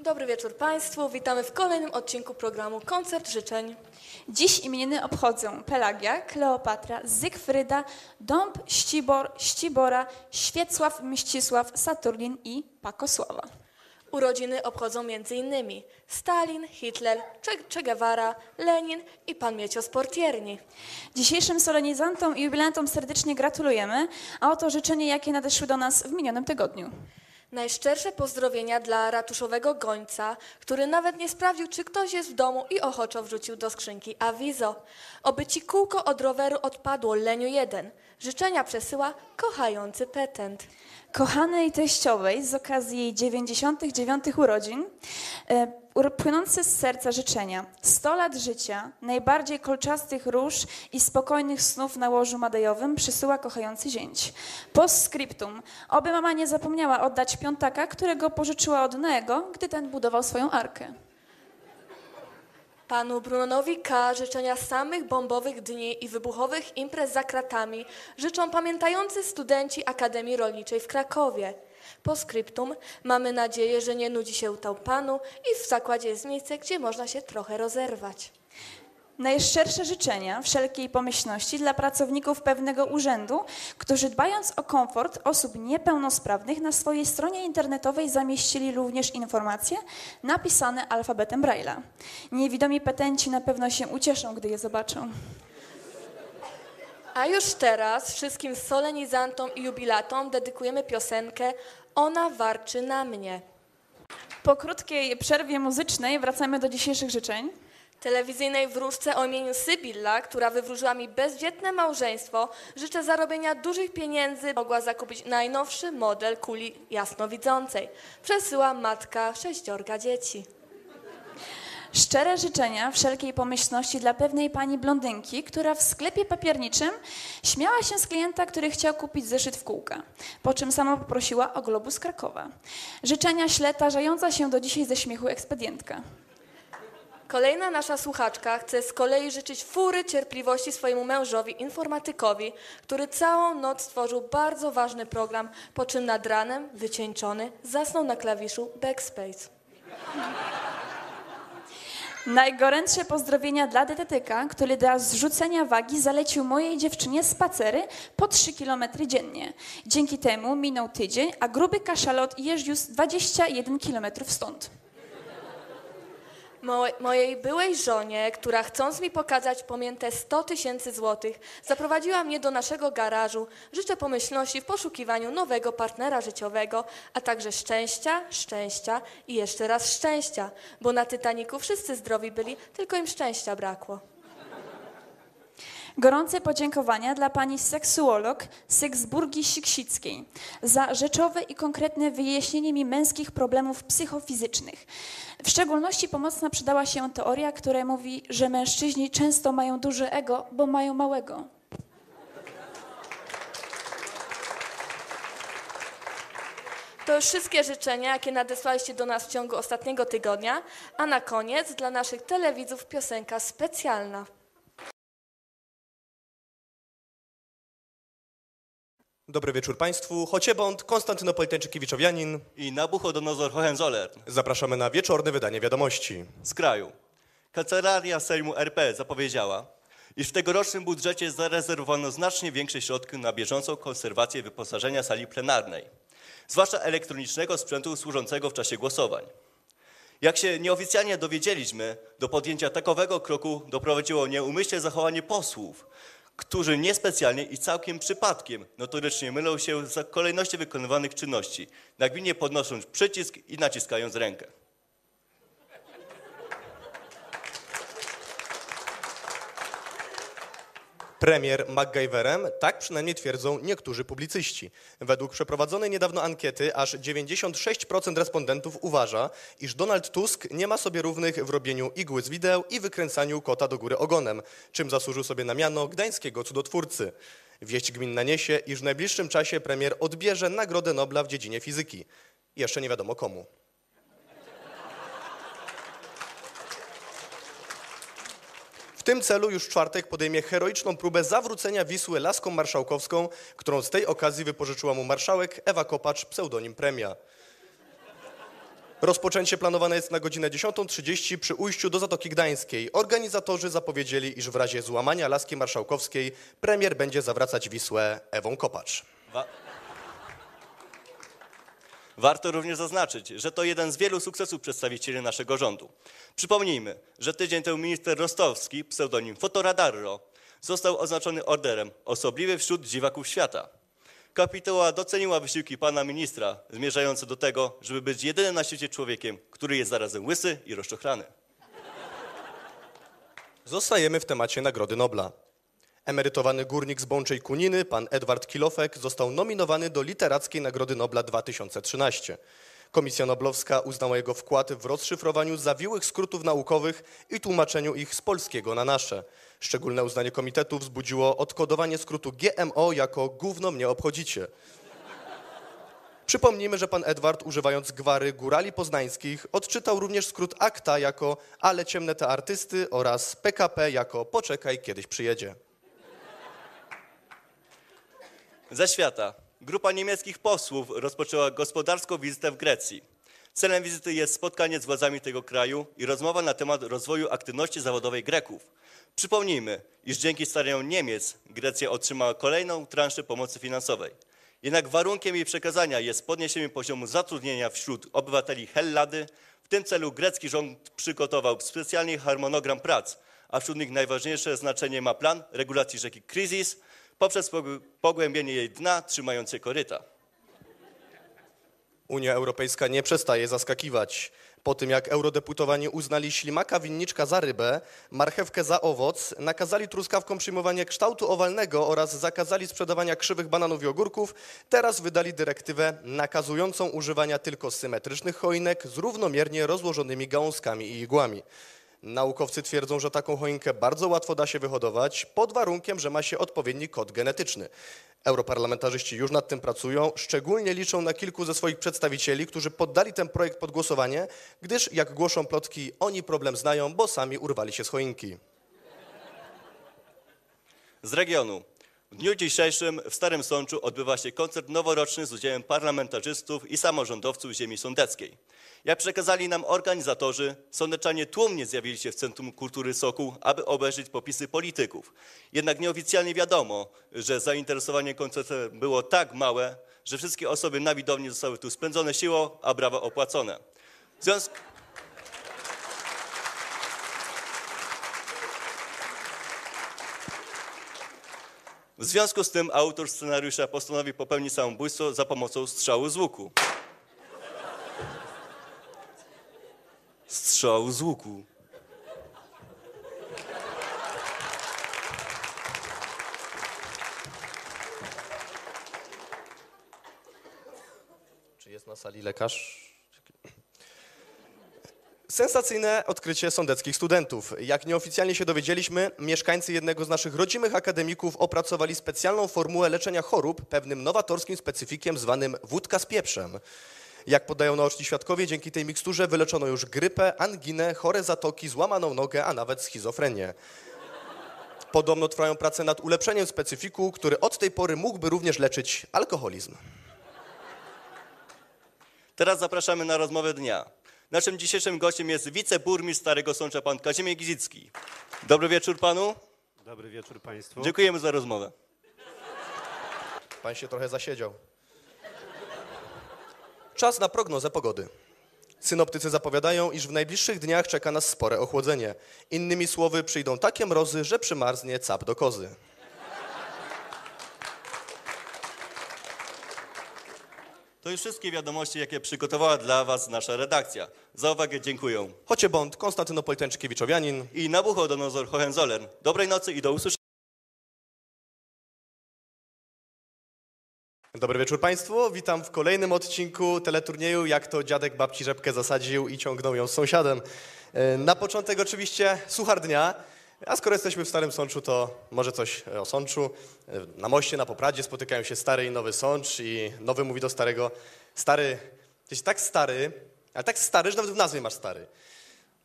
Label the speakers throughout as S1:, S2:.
S1: Dobry wieczór Państwu. Witamy w kolejnym odcinku programu Koncert Życzeń.
S2: Dziś imieniny obchodzą Pelagia, Kleopatra, Zygfryda, Dąb, Ścibor, Ścibora, Świecław, Mścisław, Saturnin i Pakosława.
S1: Urodziny obchodzą m.in. Stalin, Hitler, Che, Guevara, Lenin i pan Miecio Sportierni.
S2: Dzisiejszym solenizantom i jubilantom serdecznie gratulujemy, a oto życzenie, jakie nadeszły do nas w minionym tygodniu.
S1: Najszczersze pozdrowienia dla ratuszowego gońca, który nawet nie sprawdził, czy ktoś jest w domu i ochoczo wrzucił do skrzynki awizo. Oby ci kółko od roweru odpadło Leniu 1. Życzenia przesyła kochający petent.
S2: Kochanej teściowej z okazji jej 99 urodzin e, płynące z serca życzenia 100 lat życia, najbardziej kolczastych róż i spokojnych snów na łożu madejowym przysyła kochający zięć. Postscriptum. Oby mama nie zapomniała oddać piątaka, którego pożyczyła od Noego, gdy ten budował swoją arkę.
S1: Panu Brunowi K. życzenia samych bombowych dni i wybuchowych imprez za kratami życzą pamiętający studenci Akademii Rolniczej w Krakowie. Po skryptum mamy nadzieję, że nie nudzi się tam panu i w zakładzie jest miejsce, gdzie można się trochę rozerwać.
S2: Najszczersze życzenia wszelkiej pomyślności dla pracowników pewnego urzędu, którzy dbając o komfort osób niepełnosprawnych na swojej stronie internetowej zamieścili również informacje napisane alfabetem Braille'a. Niewidomi petenci na pewno się ucieszą, gdy je zobaczą.
S1: A już teraz wszystkim solenizantom i jubilatom dedykujemy piosenkę Ona warczy na mnie.
S2: Po krótkiej przerwie muzycznej wracamy do dzisiejszych życzeń.
S1: Telewizyjnej wróżce o imieniu Sybilla, która wywróżyła mi bezdzietne małżeństwo, życzę zarobienia dużych pieniędzy, mogła zakupić najnowszy model kuli jasnowidzącej. Przesyła matka sześciorga dzieci.
S2: Szczere życzenia wszelkiej pomyślności dla pewnej pani blondynki, która w sklepie papierniczym śmiała się z klienta, który chciał kupić zeszyt w kółka, po czym sama poprosiła o globus Krakowa. Życzenia śle tarzająca się do dzisiaj ze śmiechu ekspedientka.
S1: Kolejna nasza słuchaczka chce z kolei życzyć fury cierpliwości swojemu mężowi, informatykowi, który całą noc stworzył bardzo ważny program, po czym nad ranem, wycieńczony, zasnął na klawiszu backspace.
S2: Najgorętsze pozdrowienia dla dietetyka, który dla zrzucenia wagi zalecił mojej dziewczynie spacery po 3 km dziennie. Dzięki temu minął tydzień, a gruby kaszalot jeździł 21 km stąd.
S1: Mo- mojej byłej żonie, która chcąc mi pokazać pamiętę 100 tysięcy złotych, zaprowadziła mnie do naszego garażu. Życzę pomyślności w poszukiwaniu nowego partnera życiowego, a także szczęścia, szczęścia i jeszcze raz szczęścia, bo na Titaniku wszyscy zdrowi byli, tylko im szczęścia brakło.
S2: Gorące podziękowania dla pani seksuolog Syksburgi Siksickiej za rzeczowe i konkretne wyjaśnienie mi męskich problemów psychofizycznych. W szczególności pomocna przydała się teoria, która mówi, że mężczyźni często mają duże ego, bo mają małego.
S1: To wszystkie życzenia, jakie nadesłaliście do nas w ciągu ostatniego tygodnia, a na koniec dla naszych telewidzów piosenka specjalna.
S3: Dobry wieczór Państwu. Chociebąd Konstantynopolitańczykiewiczowianin.
S4: i Nabuchodonozor Hohenzollern
S3: Zapraszamy na wieczorne wydanie wiadomości.
S4: z kraju. Kancelaria Sejmu RP zapowiedziała, iż w tegorocznym budżecie zarezerwowano znacznie większe środki na bieżącą konserwację wyposażenia sali plenarnej, zwłaszcza elektronicznego sprzętu służącego w czasie głosowań. Jak się nieoficjalnie dowiedzieliśmy, do podjęcia takowego kroku doprowadziło nieumyślne zachowanie posłów, którzy niespecjalnie i całkiem przypadkiem notorycznie mylą się za kolejności wykonywanych czynności, nagminnie podnosząc przycisk i naciskając rękę.
S3: Premier MacGyverem, tak przynajmniej twierdzą niektórzy publicyści. Według przeprowadzonej niedawno ankiety aż 96% respondentów uważa, iż Donald Tusk nie ma sobie równych w robieniu igły z wideł i wykręcaniu kota do góry ogonem, czym zasłużył sobie na miano gdańskiego cudotwórcy. Wieść gminna niesie, iż w najbliższym czasie premier odbierze Nagrodę Nobla w dziedzinie fizyki. Jeszcze nie wiadomo komu. Tym celu już w czwartek podejmie heroiczną próbę zawrócenia Wisły laską marszałkowską, którą z tej okazji wypożyczyła mu marszałek Ewa Kopacz, pseudonim Premia. Rozpoczęcie planowane jest na godzinę 10.30 przy ujściu do Zatoki Gdańskiej. Organizatorzy zapowiedzieli, iż w razie złamania laski marszałkowskiej premier będzie zawracać Wisłę Ewą Kopacz.
S4: Wa- Warto również zaznaczyć, że to jeden z wielu sukcesów przedstawicieli naszego rządu. Przypomnijmy, że tydzień temu minister Rostowski, pseudonim Fotoradarro, został oznaczony orderem osobliwy wśród dziwaków świata. Kapituła doceniła wysiłki pana ministra zmierzające do tego, żeby być jedynym na świecie człowiekiem, który jest zarazem łysy i rozczochrany.
S3: Zostajemy w temacie Nagrody Nobla. Emerytowany górnik z Bączej Kuniny, pan Edward Kilofek, został nominowany do Literackiej Nagrody Nobla 2013. Komisja Noblowska uznała jego wkład w rozszyfrowaniu zawiłych skrótów naukowych i tłumaczeniu ich z polskiego na nasze. Szczególne uznanie komitetu wzbudziło odkodowanie skrótu GMO jako gówno mnie obchodzicie. Przypomnijmy, że pan Edward, używając gwary górali poznańskich, odczytał również skrót akta jako ale ciemne te artysty oraz PKP jako poczekaj, kiedyś przyjedzie.
S4: Ze świata. Grupa niemieckich posłów rozpoczęła gospodarską wizytę w Grecji. Celem wizyty jest spotkanie z władzami tego kraju i rozmowa na temat rozwoju aktywności zawodowej Greków. Przypomnijmy, iż dzięki staraniom Niemiec Grecja otrzymała kolejną transzę pomocy finansowej. Jednak warunkiem jej przekazania jest podniesienie poziomu zatrudnienia wśród obywateli Hellady. W tym celu grecki rząd przygotował specjalnie harmonogram prac, a wśród nich najważniejsze znaczenie ma plan regulacji rzeki Kryzis poprzez pog- pogłębienie jej dna trzymające koryta.
S3: Unia Europejska nie przestaje zaskakiwać. Po tym jak eurodeputowani uznali ślimaka winniczka za rybę, marchewkę za owoc, nakazali truskawkom przyjmowanie kształtu owalnego oraz zakazali sprzedawania krzywych bananów i ogórków, teraz wydali dyrektywę nakazującą używania tylko symetrycznych choinek z równomiernie rozłożonymi gałązkami i igłami. Naukowcy twierdzą, że taką choinkę bardzo łatwo da się wyhodować, pod warunkiem, że ma się odpowiedni kod genetyczny. Europarlamentarzyści już nad tym pracują, szczególnie liczą na kilku ze swoich przedstawicieli, którzy poddali ten projekt pod głosowanie, gdyż, jak głoszą plotki, oni problem znają, bo sami urwali się z choinki.
S4: Z regionu. W dniu dzisiejszym w Starym Sączu odbywa się koncert noworoczny z udziałem parlamentarzystów i samorządowców ziemi sądeckiej. Jak przekazali nam organizatorzy, sądeczanie tłumnie zjawili się w Centrum Kultury Sokół, aby obejrzeć popisy polityków. Jednak nieoficjalnie wiadomo, że zainteresowanie koncertem było tak małe, że wszystkie osoby na widowni zostały tu spędzone siłą, a brawa opłacone. W związku... W związku z tym autor scenariusza postanowił popełnić samobójstwo za pomocą strzału z łuku. Strzał z łuku.
S3: Czy jest na sali lekarz? Sensacyjne odkrycie sądeckich studentów. Jak nieoficjalnie się dowiedzieliśmy, mieszkańcy jednego z naszych rodzimych akademików opracowali specjalną formułę leczenia chorób pewnym nowatorskim specyfikiem zwanym wódka z pieprzem. Jak podają naoczni świadkowie, dzięki tej miksturze wyleczono już grypę, anginę, chore zatoki, złamaną nogę, a nawet schizofrenię. Podobno trwają prace nad ulepszeniem specyfiku, który od tej pory mógłby również leczyć alkoholizm.
S4: Teraz zapraszamy na rozmowę dnia. Naszym dzisiejszym gościem jest wiceburmistrz Starego Sącza, pan Kazimierz Gizicki. Dobry wieczór panu.
S5: Dobry wieczór Państwu.
S4: Dziękujemy za rozmowę.
S3: Pan się trochę zasiedział. Czas na prognozę pogody. Synoptycy zapowiadają, iż w najbliższych dniach czeka nas spore ochłodzenie. Innymi słowy, przyjdą takie mrozy, że przymarznie cap do kozy.
S4: To już wszystkie wiadomości, jakie przygotowała dla was nasza redakcja. Za uwagę dziękuję.
S3: Chocie Bąd, Konstantynopol Czkiewiczowianin.
S4: I Nabuchodonozor Hohenzollern. Dobrej nocy i do usłyszenia.
S3: Dobry wieczór Państwu. Witam w kolejnym odcinku teleturnieju Jak to dziadek babci rzepkę zasadził i ciągnął ją z sąsiadem. E, Na początek oczywiście suchar dnia. A skoro jesteśmy w Starym Sączu, to może coś o Sączu. E, Na moście, na Popradzie spotykają się stary i nowy Sącz i nowy mówi do starego, stary, jesteś tak stary, ale tak stary, że nawet w nazwie masz stary.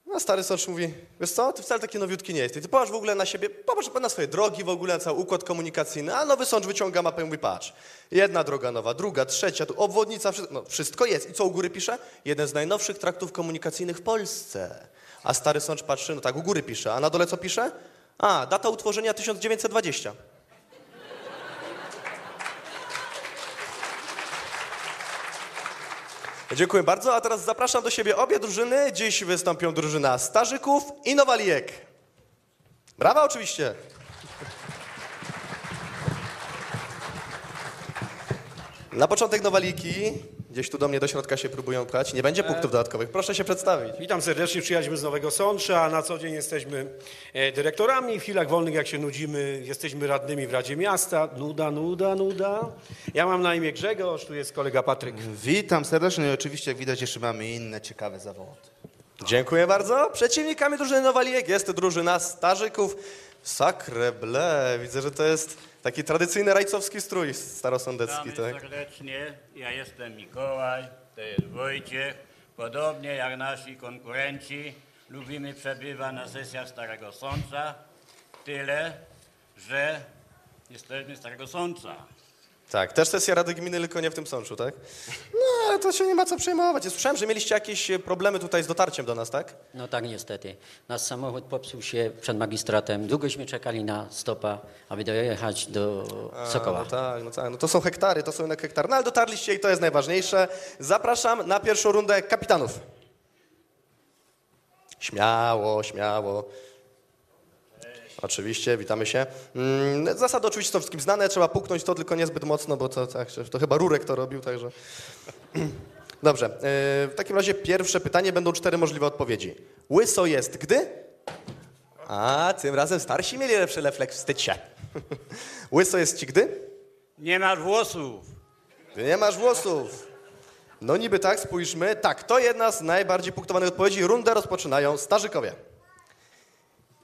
S3: No stary sącz mówi, wiesz co, ty wcale taki nowiutki nie jesteś. Ty popatrz w ogóle na siebie, popatrz na swoje drogi w ogóle, na cały układ komunikacyjny. A nowy sącz wyciąga mapę i mówi, patrz, jedna droga nowa, druga, trzecia, tu obwodnica, wszystko, no, wszystko jest. I co u góry pisze? Jeden z najnowszych traktów komunikacyjnych w Polsce. A stary sącz patrzy, no tak, u góry pisze. A na dole co pisze? A, data utworzenia 1920. Dziękuję bardzo, a teraz zapraszam do siebie obie drużyny. Dziś wystąpią drużyna Starzyków i Nowalijek. Brawa oczywiście. Na początek Nowaliki, gdzieś tu do mnie do środka się próbują pchać. Nie będzie punktów dodatkowych. Proszę się przedstawić.
S5: Witam serdecznie, przyjaźń z Nowego Sącza. Na co dzień jesteśmy e, dyrektorami. W chwilach wolnych, jak się nudzimy, jesteśmy radnymi w Radzie Miasta. Nuda, nuda, nuda. Ja mam na imię Grzegorz, tu jest kolega Patryk.
S6: Witam serdecznie i oczywiście jak widać jeszcze mamy inne ciekawe zawody.
S3: Dziękuję bardzo. Przeciwnikami drużyny Nowalijek jest drużyna Starzyków. Sacre bleu. Widzę, że to jest taki tradycyjny rajcowski strój starosądecki,
S7: Witamy
S3: tak?
S7: serdecznie. Ja jestem Mikołaj, to jest Wojciech. Podobnie jak nasi konkurenci, lubimy przebywać na sesjach Starego Sącza. Tyle, że jesteśmy Starego Sącza.
S3: Tak, też sesja Rady Gminy, tylko nie w tym sączu, tak? No, ale to się nie ma co przejmować. Ja Słyszałem, że mieliście jakieś e, problemy tutaj z dotarciem do nas, tak?
S8: No tak niestety. Nasz samochód popsuł się przed magistratem. Długośmy czekali na stopa, aby dojechać do
S3: A,
S8: Sokoła.
S3: No tak, no tak. No to są hektary, to są jednak hektary. No ale dotarliście i to jest najważniejsze. Zapraszam na pierwszą rundę kapitanów. Śmiało, śmiało. Oczywiście, witamy się. Mm, Zasady oczywiście są wszystkim znane, trzeba puknąć to tylko niezbyt mocno, bo to, tak, to chyba Rurek to robił, także... Dobrze, yy, w takim razie pierwsze pytanie, będą cztery możliwe odpowiedzi. Łyso jest gdy? A, tym razem starsi mieli lepszy refleks, wstydź się. Łyso jest ci gdy?
S7: Nie masz włosów.
S3: Ty nie masz włosów. No niby tak, spójrzmy. Tak, to jedna z najbardziej punktowanych odpowiedzi. Rundę rozpoczynają starzykowie.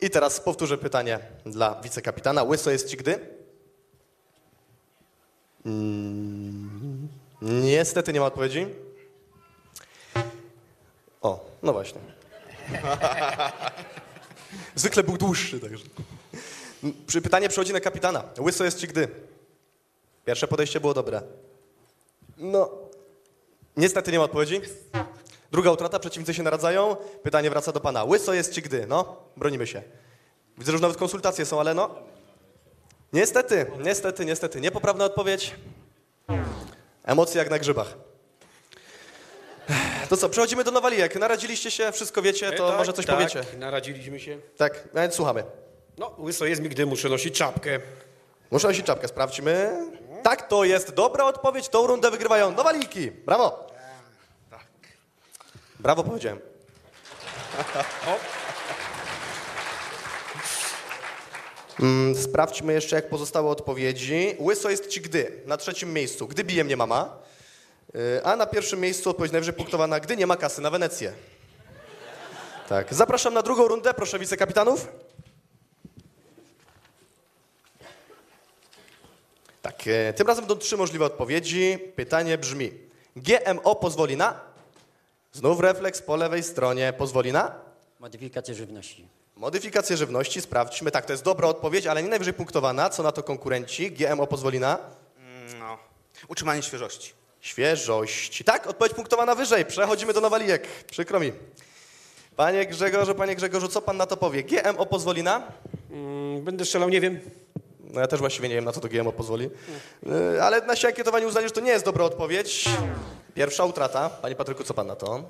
S3: I teraz powtórzę pytanie dla wicekapitana. Łyso jest ci gdy? Mm, niestety nie ma odpowiedzi. O, no właśnie. Zwykle był dłuższy, także. Pytanie przychodzi na kapitana. Łyso jest ci gdy? Pierwsze podejście było dobre. No, niestety nie ma odpowiedzi. Druga utrata, przeciwnicy się naradzają. Pytanie wraca do pana. Łyso jest ci gdy? No, bronimy się. Widzę, że już nawet konsultacje są, ale no. Niestety, niestety, niestety. Niepoprawna odpowiedź. Emocje jak na grzybach. To co, przechodzimy do Nowalijek. Naradziliście się, wszystko wiecie, to
S5: E, tak,
S3: może coś
S5: tak,
S3: powiecie.
S5: naradziliśmy się.
S3: Tak, a więc słuchamy.
S5: No, łyso jest mi, gdy muszę nosić czapkę.
S3: Muszę nosić czapkę, sprawdźmy. Tak, to jest dobra odpowiedź. Tą rundę wygrywają Nowaliki. Brawo. Brawo powiedziałem. Mm, Sprawdźmy jeszcze, jak pozostałe odpowiedzi. Łyso jest ci gdy. Na trzecim miejscu. Gdy bije mnie mama. Y, A na pierwszym miejscu odpowiedź najwyżej punktowana, gdy nie ma kasy na Wenecję. Tak. Zapraszam na drugą rundę, proszę wicekapitanów. Tak, e, tym razem będą trzy możliwe odpowiedzi. Pytanie brzmi: GMO pozwoli na? Znów refleks po lewej stronie. Pozwoli na?
S8: Modyfikację żywności.
S3: Modyfikację żywności, sprawdźmy. Tak, to jest dobra odpowiedź, ale nie najwyżej punktowana. Co na to konkurenci? GMO pozwoli na?
S6: No, utrzymanie świeżości.
S3: Świeżość. Tak, odpowiedź punktowana wyżej. Przechodzimy do Nowalijek. Przykro mi. Panie Grzegorzu, panie Grzegorzu, co pan na to powie? GMO pozwoli na?
S5: Mm, będę strzelał, nie wiem.
S3: No ja też właściwie nie wiem, na co to GMO pozwoli. Yy, Ale nasi ankietowani uznali, że to nie jest dobra odpowiedź. Pierwsza utrata. Panie Patryku, co pan na to?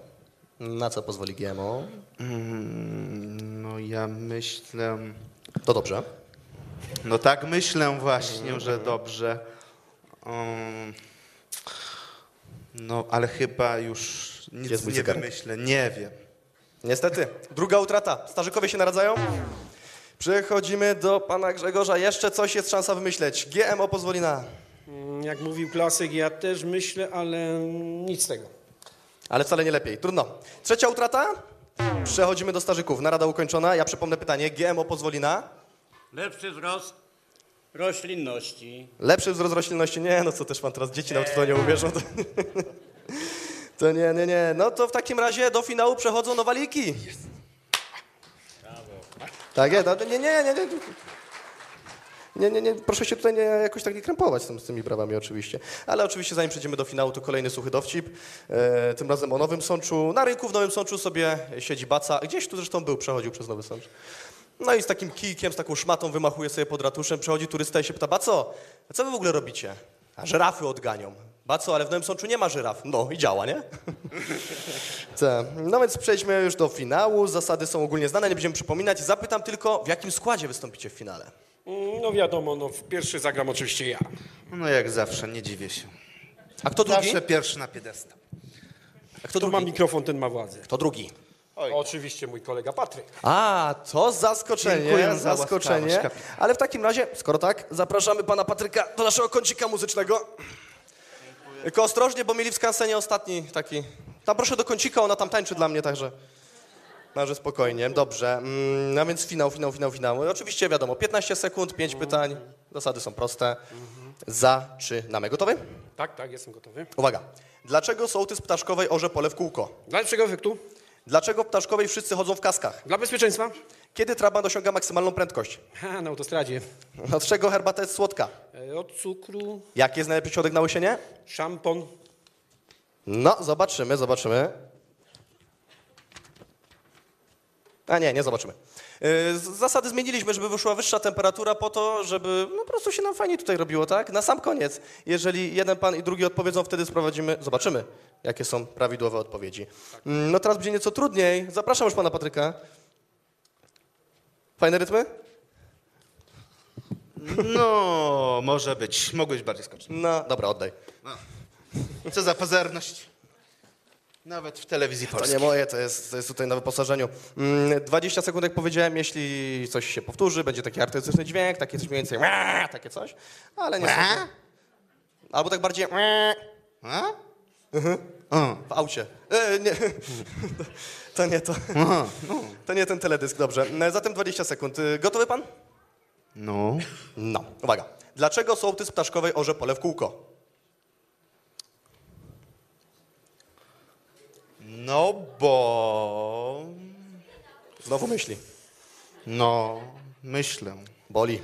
S3: Na co pozwoli GMO?
S6: Mm, No ja myślę,
S3: To dobrze.
S6: no tak myślę właśnie, że dobrze. Um, no ale chyba już nic
S3: Jest mój
S6: nie
S3: zegarek.
S6: wymyślę, nie wiem.
S3: Niestety. Druga utrata. Starzykowie się naradzają? Przechodzimy do pana Grzegorza. Jeszcze coś jest szansa wymyśleć. GMO pozwoli na...
S5: Mm, Jak mówił klasyk, ja też myślę, ale nic z tego.
S3: Ale wcale nie lepiej. Trudno. Trzecia utrata. Przechodzimy do starzyków. Narada ukończona. Ja przypomnę pytanie. GMO pozwoli na...
S7: Lepszy wzrost roślinności.
S3: Lepszy wzrost roślinności? Nie, no co też pan teraz dzieci nam w to nie uwierzą. To, to nie, nie, nie. No to w takim razie do finału przechodzą Nowaliki. Tak, nie, no, nie, nie, nie, nie. Nie, nie, nie, proszę się tutaj nie, jakoś tak nie krępować z, tym, z tymi brawami oczywiście. Ale oczywiście zanim przejdziemy do finału, to kolejny suchy dowcip. E, tym razem o Nowym Sączu. Na rynku w Nowym Sączu sobie siedzi baca. Gdzieś tu zresztą był, przechodził przez Nowy Sącz. No i z takim kijkiem, z taką szmatą wymachuje sobie pod ratuszem. Przechodzi turysta i się pyta, baco, a co wy w ogóle robicie? A żyrafy odganią. Baco, ale w Nowym Sączu nie ma żyraf. No i działa, nie? Tak. No więc przejdźmy już do finału. Zasady są ogólnie znane, nie będziemy przypominać. Zapytam tylko, w jakim składzie wystąpicie w finale?
S5: Mm, No wiadomo, no w pierwszy zagram oczywiście ja.
S6: No jak zawsze, nie dziwię się.
S3: A kto drugi?
S6: Zawsze pierwszy na piedestał.
S3: A kto
S5: Kto ma
S3: drugi?
S5: mikrofon, ten ma władzę.
S3: Kto drugi?
S5: Oczywiście mój kolega Patryk.
S3: A, to zaskoczenie,
S6: Dziękuję za
S3: zaskoczenie.
S6: kapitan.
S3: Ale w takim razie, skoro tak, zapraszamy pana Patryka do naszego kącika muzycznego. Tylko ostrożnie, bo mieli w skansenie ostatni taki... Tam proszę do kącika, ona tam tańczy dla mnie, także... Także spokojnie, dobrze. Mm, No więc finał, finał, finał, finał. Oczywiście wiadomo, 15 sekund, 5 pytań. Zasady są proste. Zaczynamy. Gotowy?
S5: Tak, tak, jestem gotowy.
S3: Uwaga. Dlaczego sołtys ptaszkowej orze pole w kółko?
S5: Dla lepszego efektu,
S3: Dlaczego ptaszkowej wszyscy chodzą w kaskach?
S5: dla bezpieczeństwa,
S3: Kiedy trabant osiąga maksymalną prędkość?
S5: ha, na autostradzie,
S3: Od czego herbata jest słodka?
S5: E, od cukru,
S3: Jaki jest najlepszy środek na łysienie?
S5: szampon,
S3: No, zobaczymy, zobaczymy. A nie, nie zobaczymy. Z- Zasady zmieniliśmy, żeby wyszła wyższa temperatura po to, żeby no, po prostu się nam fajnie tutaj robiło, tak? Na sam koniec, jeżeli jeden pan i drugi odpowiedzą, wtedy sprowadzimy, zobaczymy, jakie są prawidłowe odpowiedzi. Mm, No teraz będzie nieco trudniej. Zapraszam już pana Patryka. Fajne rytmy?
S6: No, może być. Mogłeś bardziej skoczyć.
S3: No, dobra, oddaj.
S6: Co za pazerność. Nawet w telewizji
S3: To
S6: polskiej.
S3: nie moje, to jest, to jest tutaj na wyposażeniu. Mm, 20 sekund, jak powiedziałem, jeśli coś się powtórzy, będzie taki artystyczny dźwięk, takie coś mniej więcej, takie coś, ale nie
S6: Łe?
S3: Albo tak bardziej
S6: A? O,
S3: w aucie. E, nie. To nie to.
S6: no.
S3: To nie ten teledysk, dobrze. E, Zatem 20 sekund. E, Gotowy pan?
S6: No.
S3: No, uwaga. Dlaczego sołtys ptaszkowej orze pole w kółko?
S6: No bo...
S3: Znowu myśli.
S6: No, myślę.
S3: Boli.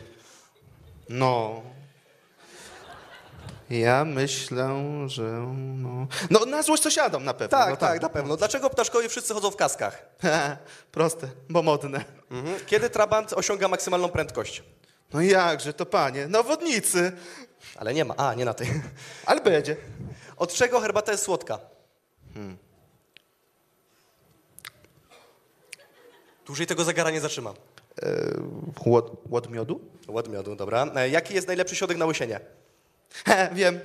S6: No. Ja myślę, że no... No na złość sąsiadom na pewno.
S3: Tak,
S6: no,
S3: tak, na pewno. Dlaczego ptaszkowie wszyscy chodzą w kaskach?
S6: Proste, bo modne.
S3: Mhm. Kiedy trabant osiąga maksymalną prędkość?
S6: No jakże to panie, na wodnicy.
S3: Ale nie ma. A, nie na tej.
S6: Ale będzie.
S3: Od czego herbata jest słodka? Dłużej tego zegara nie zatrzymam.
S6: Łod, łod miodu?
S3: Ład miodu, dobra. E, Jaki jest najlepszy środek na łysienie?
S6: He, wiem.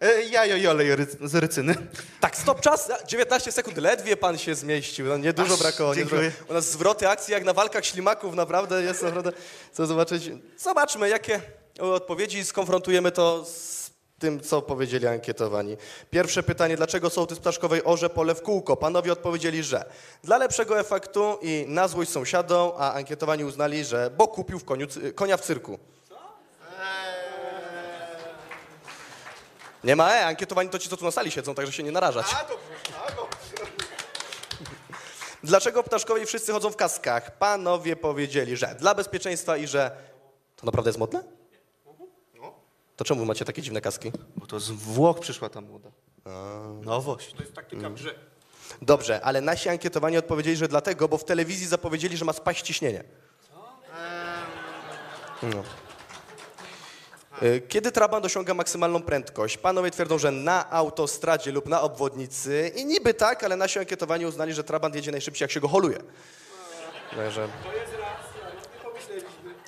S6: E, Jajo i olej ry, z rycyny.
S3: Tak, stop, czas. 19 sekund, ledwie pan się zmieścił. No, niedużo
S6: Aż,
S3: brakowało.
S6: dziękuję.
S3: niedużo. U nas zwroty akcji jak na walkach ślimaków, naprawdę jest naprawdę co zobaczyć. Zobaczmy, jakie odpowiedzi skonfrontujemy to z tym, co powiedzieli ankietowani. Pierwsze pytanie, dlaczego sołtys ptaszkowej orze pole w kółko? Panowie odpowiedzieli, że dla lepszego efektu i na złość sąsiadom, a ankietowani uznali, że bo kupił w koniu, konia w cyrku. Nie ma e, ankietowani to ci, co tu na sali siedzą, także się nie narażać. Dlaczego ptaszkowie wszyscy chodzą w kaskach? Panowie powiedzieli, że dla bezpieczeństwa i że... To naprawdę jest modne? To czemu macie takie dziwne kaski?
S6: Bo to z Włoch przyszła ta moda. Nowość.
S5: to jest taktyka grze.
S3: Dobrze, ale nasi ankietowani odpowiedzieli, że dlatego, bo w telewizji zapowiedzieli, że ma spaść ciśnienie. No. Y, Kiedy trabant osiąga maksymalną prędkość? Panowie twierdzą, że na autostradzie lub na obwodnicy i niby tak, ale nasi ankietowani uznali, że trabant jedzie najszybciej, jak się go holuje. Także...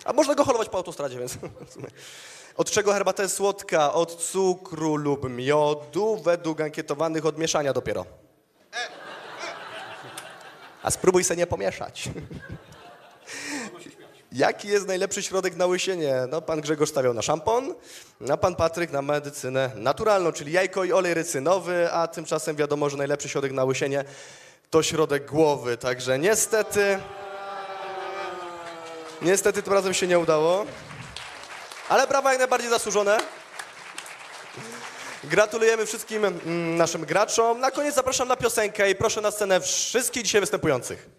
S3: A można go holować po autostradzie, więc... Od czego herbata jest słodka? Od cukru lub miodu? Według ankietowanych od mieszania dopiero. A spróbuj se nie pomieszać. Jaki jest najlepszy środek na łysienie? No, pan Grzegorz stawiał na szampon, a pan Patryk na medycynę naturalną, czyli jajko i olej rycynowy, a tymczasem wiadomo, że najlepszy środek na łysienie to środek głowy, także niestety... Niestety tym razem się nie udało. Ale brawa jak najbardziej zasłużone. Gratulujemy wszystkim mm, naszym graczom. Na koniec zapraszam na piosenkę i proszę na scenę wszystkich dzisiaj występujących.